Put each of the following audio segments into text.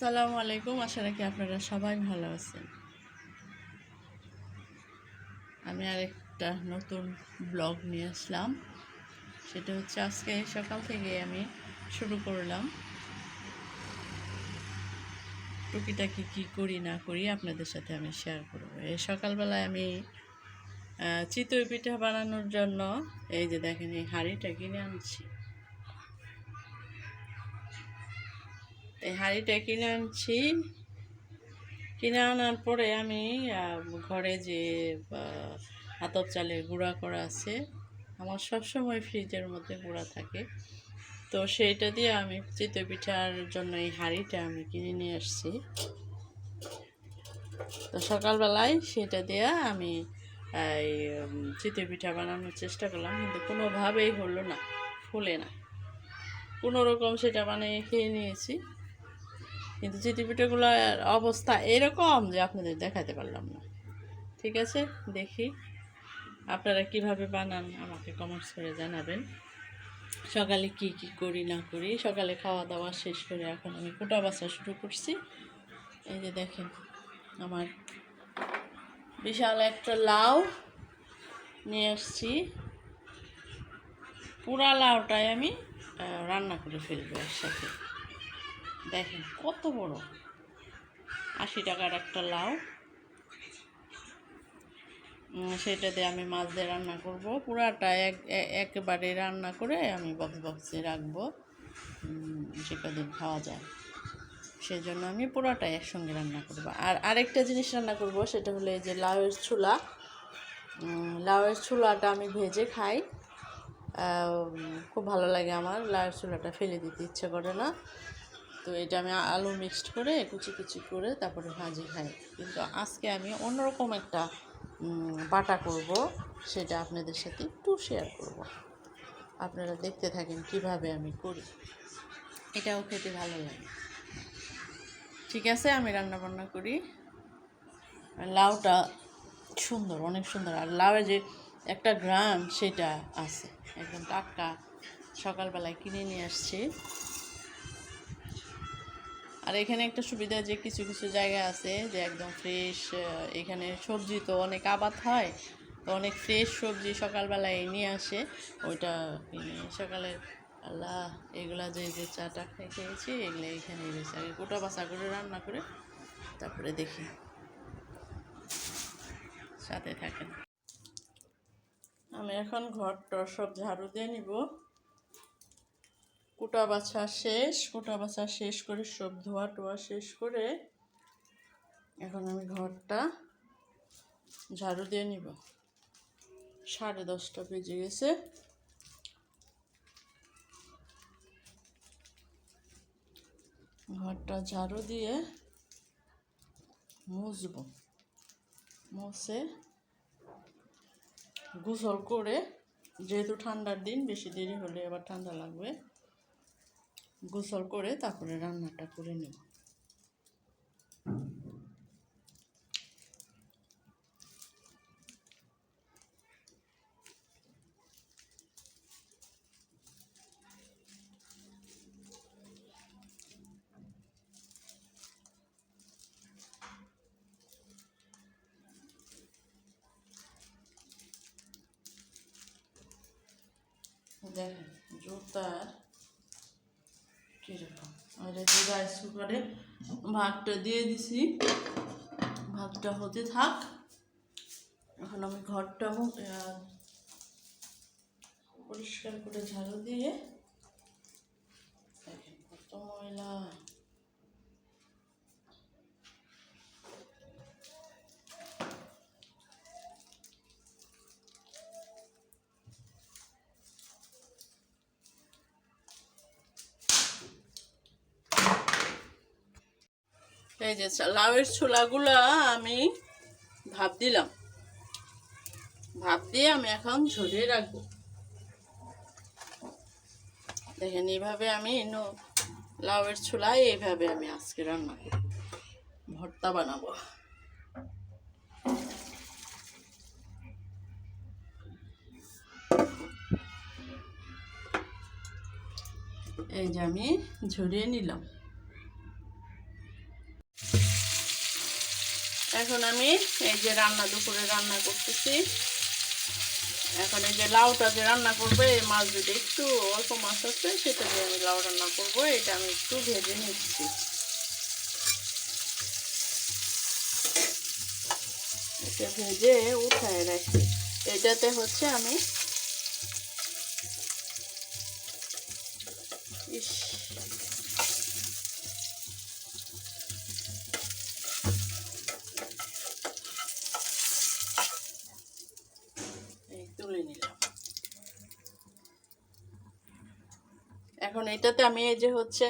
আসসালামু আলাইকুম। আশা রাখি আপনারা সবাই ভালো আছেন। আমি আরেকটা নতুন ব্লগ নিয়ে আসলাম। সেটা হচ্ছে আজকে সকাল থেকে আমি শুরু করলাম। টুকিটাকি কি করি, না করি আপনাদের সাথে আমি শেয়ার করব। এই সকালবেলায় আমি চিতই পিঠা বানানোর জন্য এই যে দেখেন এই হাঁড়িটা কিনে আনছি। এই হাঁড়িটা কিনে আনছি। কিনে আনার পরে আমি ঘরে যে আতপ চালের গুঁড়া করা আছে, আমার সবসময় ফ্রিজের মধ্যে গুঁড়া থাকে। তো সেইটা দিয়ে আমি চিতই পিঠার জন্য এই হাঁড়িটা আমি কিনে নিয়ে আসছি। তো সকালবেলায় সেটা দিয়ে আমি এই চিতই পিঠা বানানোর চেষ্টা করলাম, কিন্তু কোনোভাবেই হলো না, ফুলে না। কোনো রকম সেটা বানিয়ে খেয়ে নিয়েছি। কিন্তু চিতি পিঠাগুলোর অবস্থা এরকম যে আপনাদের দেখাতে পারলাম না। ঠিক আছে? দেখি আপনারা কীভাবে বানান, আমাকে কমেন্টস করে জানাবেন। সকালে কি কি করি, না করি? সকালে খাওয়া দাওয়া শেষ করে এখন আমি কোটা বাছা শুরু করছি। এই যে দেখেন, আমার বিশাল একটা লাউ নিয়ে আসছি। পুরা লাউটাই আমি রান্না করে ফেলব একসাথে। দেখেন কত বড়। আশি টাকার একটা লাউ। সেটা দিয়ে আমি মাছ দিয়ে রান্না করব। পুরাটা এক একেবারে রান্না করে আমি বক্স বক্সে রাখব। উম, যে কদিন খাওয়া যায়। সেই জন্য আমি পুরোটাই একসঙ্গে রান্না করব। আর আরেকটা জিনিস রান্না করব সেটা হলো এই যে লাউয়ের ছোলা লাউয়ের ছোলাটা আমি ভেজে খাই। খুব ভালো লাগে আমার। লাউয়ের ছোলাটা ফেলে দিতে ইচ্ছে করে না। তো এটা আমি আলু মিক্সড করে কুচি কুচি করে তারপরে ভাজি খাই। কিন্তু আজকে আমি অন্যরকম একটা বাটা করব, সেটা আপনাদের সাথে একটু শেয়ার করব। আপনারা দেখতে থাকেন কীভাবে আমি করি। এটাও খেতে ভালো লাগে। ঠিক আছে, আমি রান্না বান্না করি লাউটা সুন্দর, অনেক সুন্দর। আর লাউয়ের যে একটা গ্রাম সেটা আছে। একদম টাটকা সকালবেলায় কিনে নিয়ে আসছি। আর এখানে একটা সুবিধা যে কিছু কিছু জায়গা আছে যে একদম ফ্রেশ এখানে সবজি তো অনেক আবাদ হয়, তো অনেক ফ্রেশ সবজি সকালবেলায় নিয়ে আসে। ওইটা সকালে আল্লাহ, এগুলা যে যে চাটা খাই, খেয়েছি, এগুলো এখানে রয়েছে। আগে গোটা বাসা করে রান্না করে তারপরে দেখি। সাথে থাকেন। আমি এখন ঘরটা সব ঝাড়ু দিয়ে নিব। কুটা বাছা শেষ, কুটা বাছা শেষ করে সব ধোয়া টোয়া শেষ করে এখন আমি ঘরটা ঝাড়ু দিয়ে নিব। সাড়ে দশটা বেজে গেছে। ঘরটা ঝাড়ু দিয়ে মুছব। মুছে গোসল করে, যেহেতু ঠান্ডার দিন, বেশি দেরি হলে আবার ঠান্ডা লাগবে। গোসল করে তারপরে রান্নাটা করে নেব। দেখেন জুতার আর যে রাইস কুকারে ভাতটা দিয়ে দিছি। ভাতটা হতে থাক। এখন আমি ঘরটা পরিষ্কার করে ঝাড়ু দিয়ে কত ময়লা। এই যে লাউয়ের ছোলাগুলো আমি ভাপ দিলাম। ভাপ দিয়ে আমি এখন ঝরিয়ে রাখব। দেখেন, এইভাবে আমি লাউয়ের ছোলা এইভাবে আমি আজকে রান্না করব। ভর্তা বানাবো। এই যে আমি ঝরিয়ে নিলাম। এখন আমি এই যে রান্না দুপুরে রান্না করতেছি। এখন এই যে লাউটা যে রান্না করব, এই মাছ যদি একটু অল্প মাছ আছে, সেটা দিয়ে আমি লাউ রান্না করব। এটা আমি একটু ভেজে নিচ্ছি। এটা ভেজে উঠায় রাখি। এটাতে হচ্ছে আমি ইস এই তুলে নিলাম এখন এটাতে আমি এই যে হচ্ছে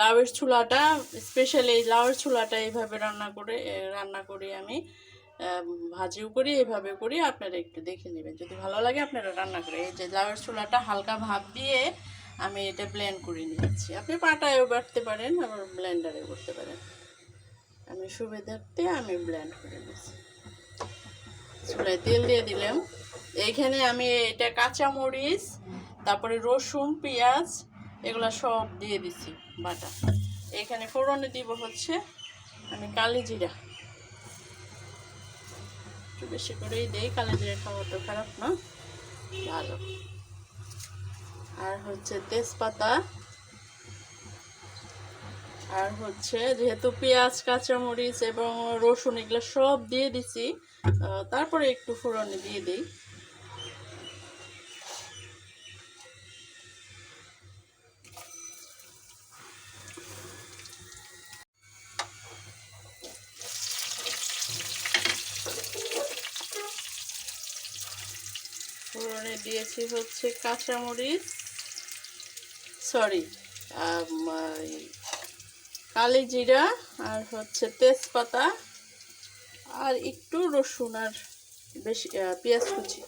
লাউয়ের চুলাটা স্পেশালি এই লাউয়ের চুলাটা এইভাবে রান্না করে রান্না করি আমি ভাজিও করি এইভাবে করি, আপনারা একটু দেখে নেবেন। যদি ভালো লাগে আপনারা রান্না করে, এই যে লাউয়ের চুলাটা হালকা ভাপ দিয়ে আমি এটা ব্লেন্ড করে নিয়েছি। আপনি পাটায়ও বাটতে পারেন, আবার ব্লেন্ডারে করতে পারেন। আমি সুবিধার্থে আমি ব্লেন্ড করে নিয়েছি। চুলায় তেল দিয়ে দিলাম। এইখানে আমি এটা কাঁচা মরিচ তারপরে রসুন, পেঁয়াজ, এগুলো সব দিয়ে দিছি, বাটা। এখানে ফোড়নে দিব হচ্ছে আমি কালি জিরা। একটু বেশি করেই দেই, কালি জিরা খাওয়া তো খারাপ না, ভালো। আর হচ্ছে তেজপাতা, আর হচ্ছে যেহেতু পেঁয়াজ, কাঁচামরিচ এবং রসুন এগুলো সব দিয়ে দিছি তারপরে একটু ফোড়নে দিয়ে দিই। ফোড়নে দিয়েছি হচ্ছে কাঁচামরিচ, সরি কালি জিরা আর হচ্ছে তেজপাতা আর একটু রসুন আর বেশি পেঁয়াজ কুচি।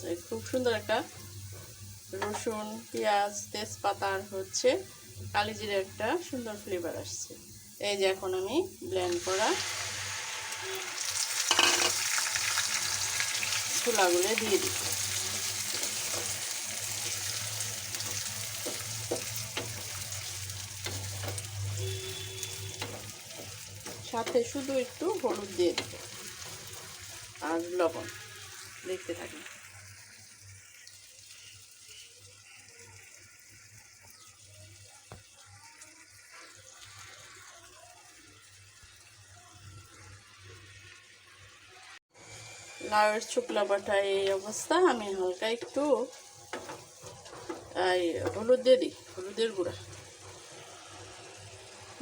ভাজা খুব সুন্দর একটা রসুন, পেঁয়াজ, তেজপাতা আর হচ্ছে কালি জিরে একটা সুন্দর ফ্লেভার আসছে। এই যে এখন আমি ব্লেন্ড করা ছোলাগুলো দিয়ে দিই সাথে শুধু একটু হলুদ দিয়ে দিই আর লবণ, দেখতে থাকি লাউয়ের শুকলা বাটা এই অবস্থা। আমি হালকা একটু, এই হলুদ দিয়ে দিই, হলুদের গুঁড়া।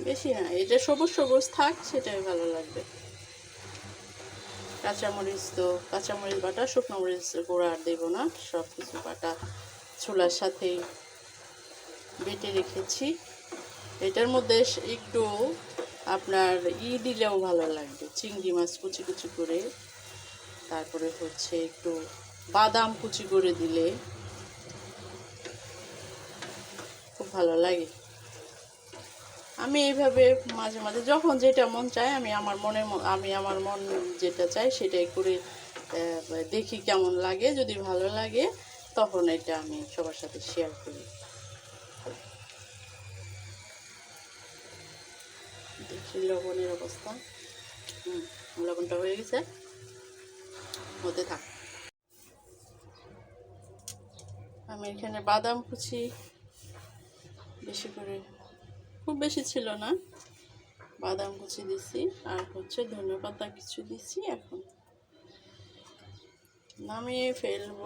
বেশি হ্যাঁ এটা সবুজ সবুজ থাক, সেটাই ভালো লাগবে। কাঁচামরিচ তো, কাঁচামরিচ বাটা, শুকনো মরিচ গুঁড়া আর দেবো না সব কিছু বাটা ছোলার সাথেই বেটে রেখেছি। এটার মধ্যে একটু আপনার ই দিলেও ভালো লাগবে, চিংড়ি মাছ কুচি কুচি করে। তারপরে হচ্ছে একটু বাদাম কুচি করে দিলে খুব ভালো লাগে। আমি এইভাবে মাঝে মাঝে যখন যেটা মন চায়, আমি আমার মনে আমি আমার মন যেটা চাই সেটাই করে দেখি কেমন লাগে। যদি ভালো লাগে, তখন এটা আমি সবার সাথে শেয়ার করি। দেখি লবণের অবস্থা। হুম, লবণটা হয়ে গেছে। হতে থাক। আমি এখানে বাদাম কুচি বেশি করে, খুব বেশি ছিল না। বাদাম কুচি দিছি, আর হচ্ছে ধনে কিছু দিছি এখন। নামিয়ে ফেলব।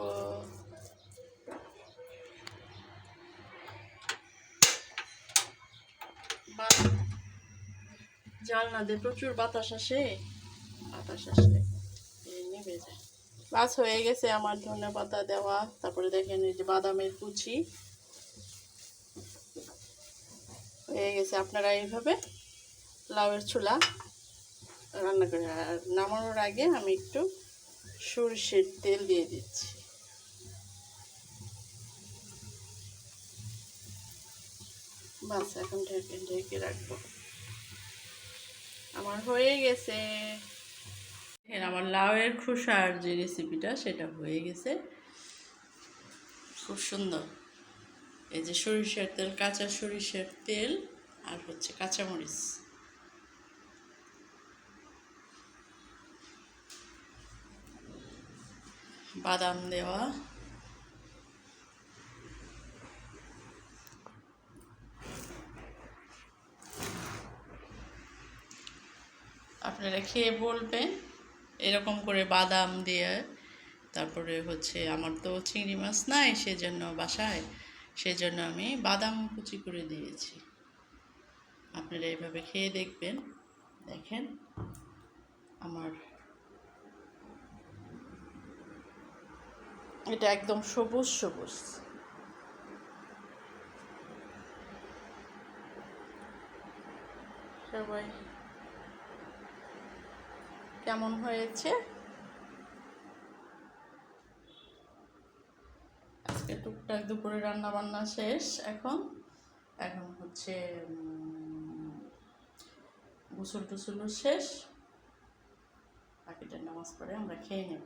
জানলা দিয়ে প্রচুর বাতাস আসে। বাতাস আসলে বাস হয়ে গেছে আমার ধনে পাতা দেওয়া। তারপরে দেখেন এই যে বাদামের কুচি। হয়ে গেছে আপনারা এইভাবে লাউয়ের ছোলা রান্না করে আর নামানোর আগে আমি একটু সরষের তেল দিয়ে দিচ্ছি। বাস এখন ঢেকে ঢেকে রাখব। আমার হয়ে গেছে। এর আমার লাউয়ের খোসার যে রেসিপিটা সেটা হয়ে গেছে। খুব সুন্দর। এই যে সরিষার তেল, কাঁচা সরিষার তেল আর হচ্ছে কাঁচামরিচ। বাদাম দেওয়া। আপনারা খেয়ে বলবেন এরকম করে বাদাম দিয়ে, তারপরে হচ্ছে আমার তো চিংড়ি মাছ নাই সেজন্য বাসায়, সেজন্য আমি বাদাম কুচি করে দিয়েছি। আপনারা এইভাবে খেয়ে দেখবেন, দেখেন আমার এটা একদম সবুজ সবুজ। সবাই কেমন হয়েছে? আজকে টুকটাক দুপুরে রান্না বান্না শেষ, এখন? এখন হচ্ছে গুসল টুসুলও শেষ, বাকিটা নামাজ পড়ে আমরা খেয়ে নেব।